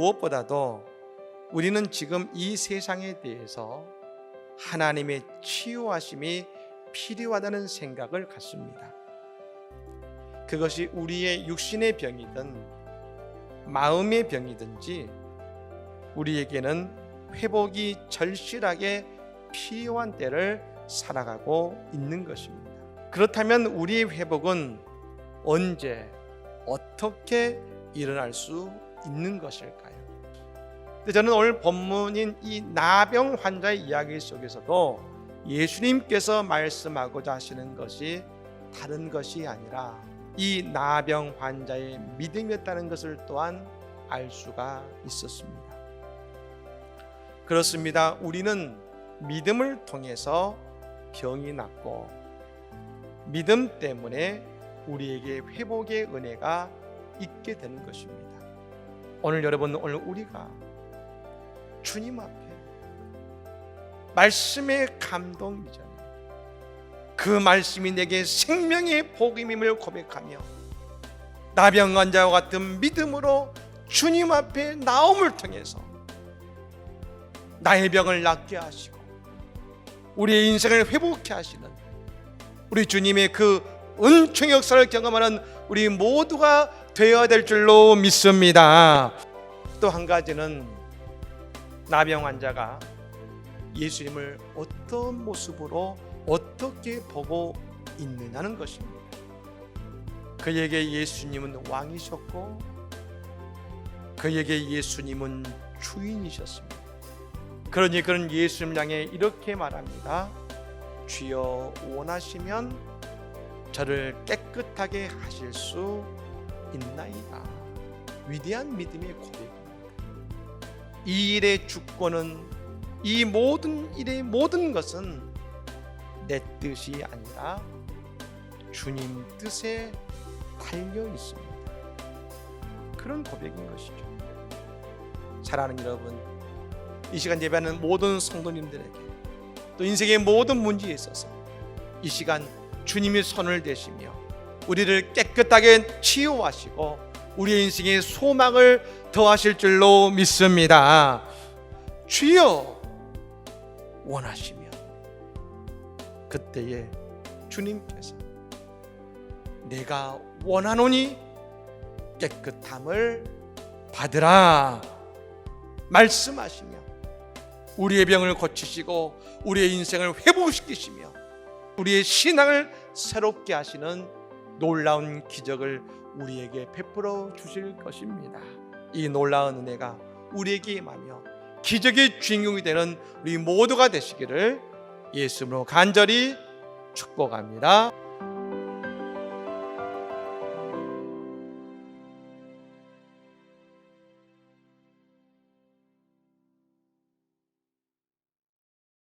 무엇보다도 우리는 지금 이 세상에 대해서 하나님의 치유하심이 필요하다는 생각을 갖습니다. 그것이 우리의 육신의 병이든 마음의 병이든지 우리에게는 회복이 절실하게 필요한 때를 살아가고 있는 것입니다. 그렇다면 우리의 회복은 언제 어떻게 일어날 수 있는 것일까요? 근데 저는 오늘 본문인 이 나병 환자의 이야기 속에서도 예수님께서 말씀하고자 하시는 것이 다른 것이 아니라 이 나병 환자의 믿음이었다는 것을 또한 알 수가 있었습니다. 그렇습니다. 우리는 믿음을 통해서 병이 낫고 믿음 때문에 우리에게 회복의 은혜가 있게 되는 것입니다. 오늘 여러분 오늘 우리가 주님 앞에 말씀의 감동 이전에 그 말씀이 내게 생명의 복임임을 고백하며 나병 환자와 같은 믿음으로 주님 앞에 나옴을 통해서 나의 병을 낫게 하시고 우리의 인생을 회복케 하시는 우리 주님의 그 은총 역사를 경험하는 우리 모두가 되어야 될 줄로 믿습니다. 또 한 가지는 나병 환자가 예수님을 어떤 모습으로 어떻게 보고 있느냐는 것입니다. 그에게 예수님은 왕이셨고 그에게 예수님은 주인이셨습니다. 그러니 그는 예수님 향해 이렇게 말합니다. 주여 원하시면 저를 깨끗하게 하실 수 있나이다. 위대한 믿음의 고백입니다. 이 일의 주권은 이 모든 일의 모든 것은 내 뜻이 아니라 주님 뜻에 달려 있습니다. 그런 고백인 것이죠. 사랑하는 여러분, 이 시간 예배하는 모든 성도님들에게 또 인생의 모든 문제에 있어서 이 시간 주님이 손을 대시며 우리를 깨끗하게 치유하시고 우리의 인생에 소망을 더하실 줄로 믿습니다. 주여 원하시면 그때에 주님께서 내가 원하노니 깨끗함을 받으라 말씀하시며 우리의 병을 고치시고 우리의 인생을 회복시키시며 우리의 신앙을 새롭게 하시는 놀라운 기적을 우리에게 베풀어 주실 것입니다. 이 놀라운 은혜가 우리에게 임하며 기적의 주인공이 되는 우리 모두가 되시기를 예수님으로 간절히 축복합니다.